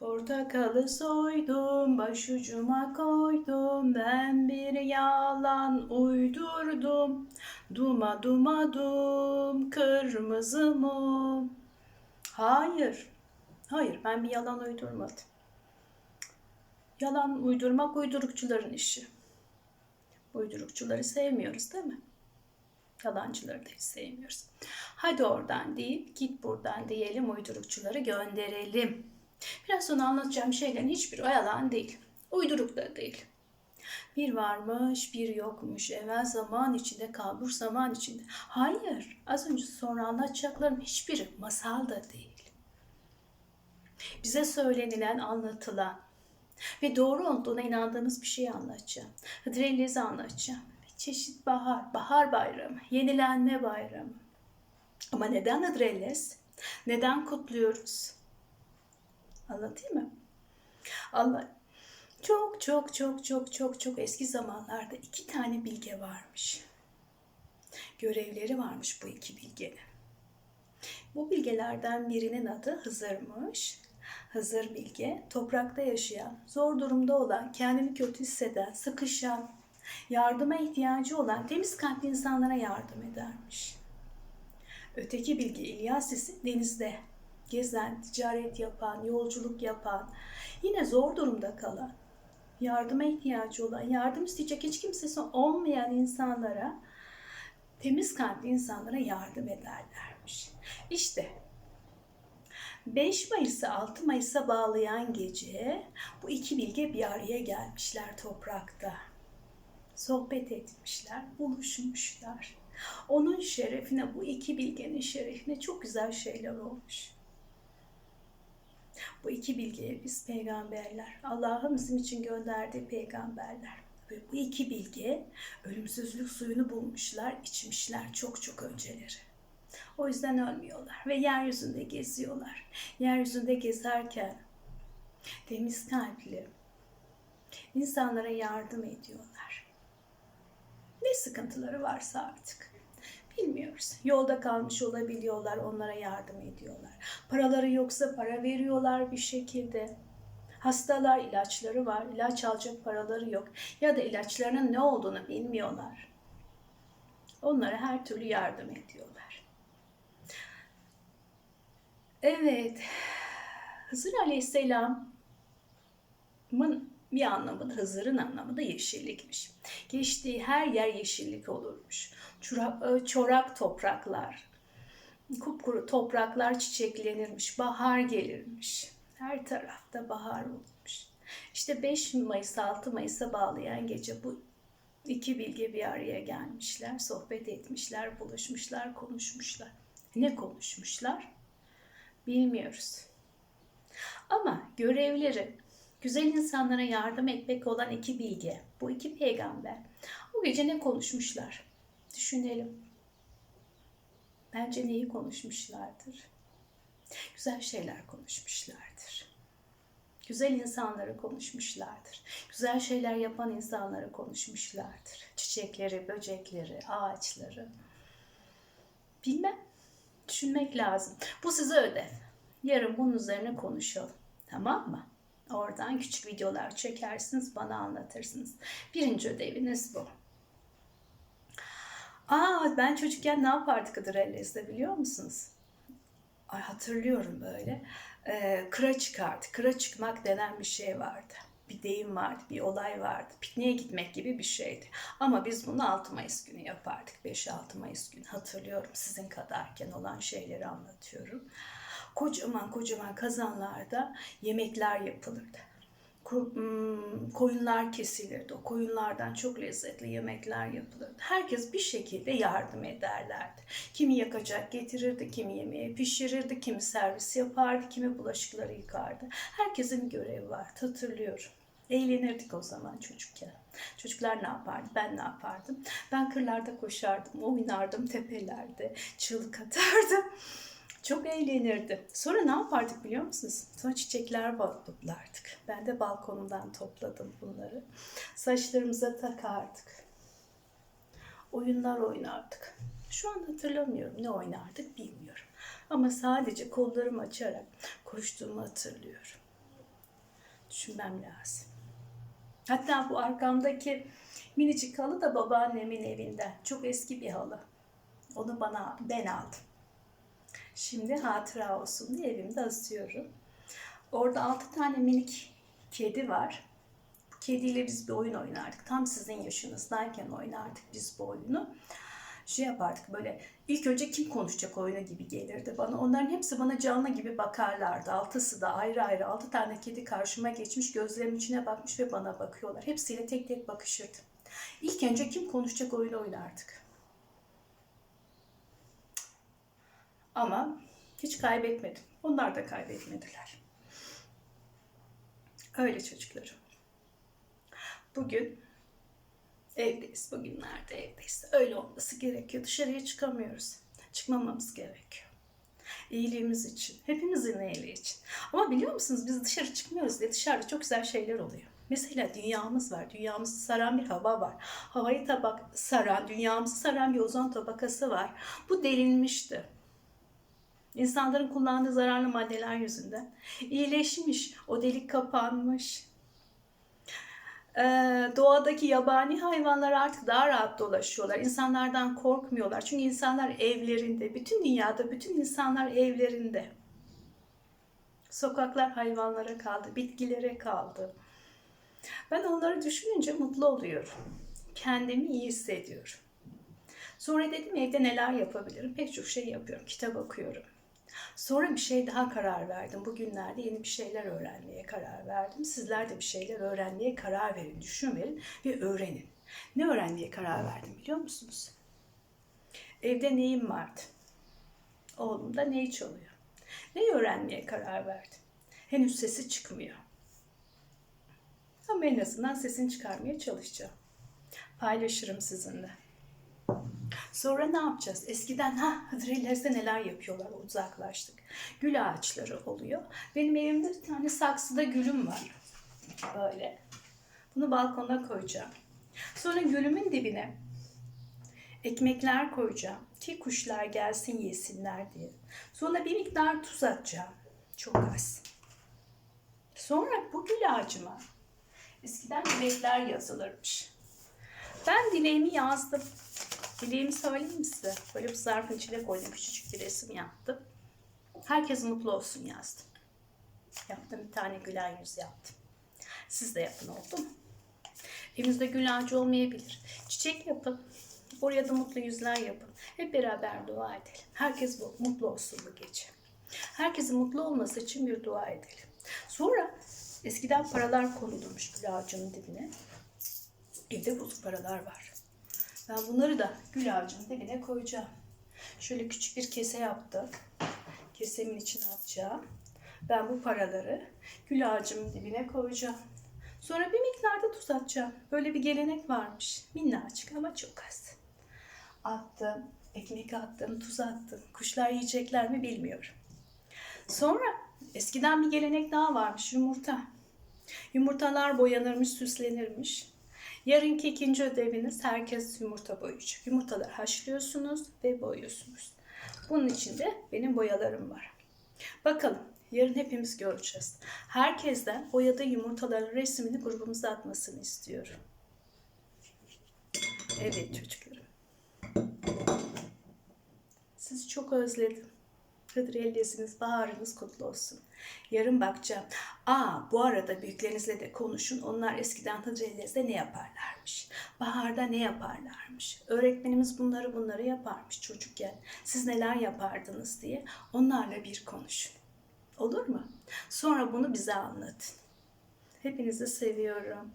Portakalı soydum, başucuma koydum, ben bir yalan uydurdum. Duma duma dum, kırmızı mum. Hayır, hayır ben bir yalan uydurmadım. Yalan uydurmak uydurukçuların işi. Uydurukçuları sevmiyoruz değil mi? Yalancıları da hiç sevmiyoruz. Hadi oradan değil, git buradan diyelim uydurukçuları gönderelim. Biraz sonra anlatacağım şeylerin hiçbiri o yalan değil. Uyduruk da değil. Bir varmış, bir yokmuş. Evvel zaman içinde, kalbur zaman içinde. Hayır, az önce sonra anlatacaklarım hiçbiri masal da değil. Bize söylenilen, anlatılan ve doğru olduğuna inandığımız bir şeyi anlatacağım. Hıdrellez'i anlatacağım. Çeşit bahar, bahar bayramı, yenilenme bayramı. Ama neden Hıdrellez? Neden kutluyoruz? Anlatayım mı? Allah çok çok çok çok çok çok eski zamanlarda iki tane bilge varmış. Görevleri varmış bu iki bilgenin. Bu bilgelerden birinin adı Hızır'mış. Hızır bilge toprakta yaşayan, zor durumda olan, kendini kötü hisseden, sıkışan, yardıma ihtiyacı olan temiz kalpli insanlara yardım edermiş. Öteki bilge İlyas ise denizde gezen, ticaret yapan, yolculuk yapan, yine zor durumda kalan, yardıma ihtiyacı olan, yardım isteyecek hiç kimsesi olmayan insanlara, temiz kalpli insanlara yardım ederlermiş. İşte 5 Mayıs'ı 6 Mayıs'a bağlayan gece bu iki bilge bir araya gelmişler toprakta. Sohbet etmişler, buluşmuşlar. Onun şerefine, bu iki bilgenin şerefine çok güzel şeyler olmuş. Bu iki bilgiye biz peygamberler, Allah'ın bizim için gönderdiği peygamberler. Ve bu iki bilge ölümsüzlük suyunu bulmuşlar, içmişler çok çok önceleri. O yüzden ölmüyorlar ve yeryüzünde geziyorlar. Yeryüzünde gezerken temiz kalpli insanlara yardım ediyorlar. Ne sıkıntıları varsa artık. Bilmiyoruz. Yolda kalmış olabiliyorlar, onlara yardım ediyorlar. Paraları yoksa para veriyorlar bir şekilde. Hastalar ilaçları var, ilaç alacak paraları yok ya da ilaçlarının ne olduğunu bilmiyorlar. Onlara her türlü yardım ediyorlar. Evet, Hızır Aleyhisselam'ın bir anlamı da Hızır'ın anlamı da yeşillikmiş. Geçtiği her yer yeşillik olurmuş. Çorak, topraklar, kupkuru topraklar çiçeklenirmiş, bahar gelirmiş. Her tarafta bahar olmuş. İşte 5 Mayıs 6 Mayıs'a bağlayan gece bu iki bilge bir araya gelmişler, sohbet etmişler, buluşmuşlar, konuşmuşlar. Ne konuşmuşlar? Bilmiyoruz. Ama görevleri güzel insanlara yardım etmek olan iki bilge, bu iki peygamber o gece ne konuşmuşlar? Düşünelim. Bence neyi konuşmuşlardır? Güzel şeyler konuşmuşlardır. Güzel insanları konuşmuşlardır. Güzel şeyler yapan insanları konuşmuşlardır. Çiçekleri, böcekleri, ağaçları. Bilmem. Düşünmek lazım. Bu size ödev. Yarın bunun üzerine konuşalım. Tamam mı? Oradan küçük videolar çekersiniz, bana anlatırsınız. Birinci ödeviniz bu. Aa ben çocukken ne yapardık Hıdrellez'de biliyor musunuz? Ay hatırlıyorum böyle. Ee, kıra çıkardı. Kıra çıkmak denen bir şey vardı. Bir deyim vardı, bir olay vardı. Pikniğe gitmek gibi bir şeydi. Ama biz bunu 6 Mayıs günü yapardık. 5-6 Mayıs günü. Hatırlıyorum sizin kadarken olan şeyleri anlatıyorum. Kocaman kocaman kazanlarda yemekler yapılırdı koyunlar kesilirdi. O koyunlardan çok lezzetli yemekler yapılırdı. Herkes bir şekilde yardım ederlerdi. Kimi yakacak getirirdi, kimi yemeği pişirirdi, kimi servis yapardı, kimi bulaşıkları yıkardı. Herkesin görevi vardı hatırlıyorum. Eğlenirdik o zaman çocukken. Çocuklar ne yapardı, ben ne yapardım? Ben kırlarda koşardım, oynardım tepelerde, çığlık atardım. Çok eğlenirdi. Sonra ne yapardık biliyor musunuz? Sonra çiçekler toplardık. Ben de balkonumdan topladım bunları. Saçlarımıza takardık. Oyunlar oynardık. Şu an hatırlamıyorum ne oynardık bilmiyorum. Ama sadece kollarımı açarak koştuğumu hatırlıyorum. Düşünmem lazım. Hatta bu arkamdaki minicik halı da babaannemin evinden. Çok eski bir halı. Onu bana ben aldım. Şimdi hatıra olsun diye evimde asıyorum. Orada altı tane minik kedi var. Bu kediyle biz bir oyun oynardık. Tam sizin yaşınızdayken oynardık biz bu oyunu. Şey yapardık böyle ilk önce kim konuşacak oyunu gibi gelirdi bana. Onların hepsi bana canlı gibi bakarlardı. Altısı da ayrı ayrı altı tane kedi karşıma geçmiş gözlerimin içine bakmış ve bana bakıyorlar. Hepsiyle tek tek bakışırdım. İlk önce kim konuşacak oyunu oynardık. Ama hiç kaybetmedim. Onlar da kaybetmediler. Öyle çocuklarım. Bugün evdeyiz. Bugünlerde evdeyiz. Öyle olması gerekiyor. Dışarıya çıkamıyoruz. Çıkmamamız gerekiyor. İyiliğimiz için. Hepimizin iyiliği için. Ama biliyor musunuz biz dışarı çıkmıyoruz diye dışarıda çok güzel şeyler oluyor. Mesela dünyamız var. Dünyamızı saran bir hava var. Havayı tabak saran, dünyamızı saran bir ozon tabakası var. Bu delinmişti. İnsanların kullandığı zararlı maddeler yüzünden. iyileşmiş, o delik kapanmış. Ee, doğadaki yabani hayvanlar artık daha rahat dolaşıyorlar. İnsanlardan korkmuyorlar. Çünkü insanlar evlerinde. Bütün dünyada bütün insanlar evlerinde. Sokaklar hayvanlara kaldı, bitkilere kaldı. Ben onları düşününce mutlu oluyorum. Kendimi iyi hissediyorum. Sonra dedim evde neler yapabilirim? Pek çok şey yapıyorum. Kitap okuyorum. Sonra bir şey daha karar verdim. Bugünlerde yeni bir şeyler öğrenmeye karar verdim. Sizler de bir şeyler öğrenmeye karar verin, düşün verin ve öğrenin. Ne öğrenmeye karar verdim biliyor musunuz? Evde neyim vardı? Oğlum da neyi çalıyor? Neyi öğrenmeye karar verdim? Henüz sesi çıkmıyor. Ama en azından sesini çıkarmaya çalışacağım. Paylaşırım sizinle. Sonra ne yapacağız? Eskiden ha Hıdrellez'de neler yapıyorlar uzaklaştık. Gül ağaçları oluyor. Benim evimde bir tane saksıda gülüm var. Böyle. Bunu balkona koyacağım. Sonra gülümün dibine ekmekler koyacağım ki kuşlar gelsin yesinler diye. Sonra bir miktar tuz atacağım. Çok az. Sonra bu gül ağacıma eskiden dilekler yazılırmış. Ben dileğimi yazdım. Dileğimi söyleyeyim size. Böyle bir zarfın içine koydum. Küçücük bir resim yaptım. Herkes mutlu olsun yazdım. Yaptım bir tane gülen yüz yaptım. Siz de yapın oldu mu? Evinizde gül ağacı olmayabilir. Çiçek yapın. Oraya da mutlu yüzler yapın. Hep beraber dua edelim. Herkes mutlu olsun bu gece. Herkesin mutlu olması için bir dua edelim. Sonra eskiden paralar konulurmuş gül ağacının dibine. Evde bozuk paralar var. Ben bunları da gül ağacının dibine koyacağım. Şöyle küçük bir kese yaptım. Kesemin içine atacağım. Ben bu paraları gül ağacımın dibine koyacağım. Sonra bir miktarda tuz atacağım. Böyle bir gelenek varmış. Minnacık ama çok az. Attım, ekmek attım, tuz attım. Kuşlar yiyecekler mi bilmiyorum. Sonra eskiden bir gelenek daha varmış. Yumurta. Yumurtalar boyanırmış, süslenirmiş. Yarınki ikinci ödeviniz herkes yumurta boyayacak. Yumurtaları haşlıyorsunuz ve boyuyorsunuz. Bunun için de benim boyalarım var. Bakalım yarın hepimiz göreceğiz. Herkesten boyadığı yumurtaların resmini grubumuza atmasını istiyorum. Evet çocuklarım. Sizi çok özledim. Hıdrelleziniz, baharınız kutlu olsun. Yarın bakacağım. Aa bu arada büyüklerinizle de konuşun. Onlar eskiden Hıdrellez'de ne yaparlarmış? Baharda ne yaparlarmış? Öğretmenimiz bunları bunları yaparmış çocukken. Siz neler yapardınız diye onlarla bir konuşun. Olur mu? Sonra bunu bize anlatın. Hepinizi seviyorum.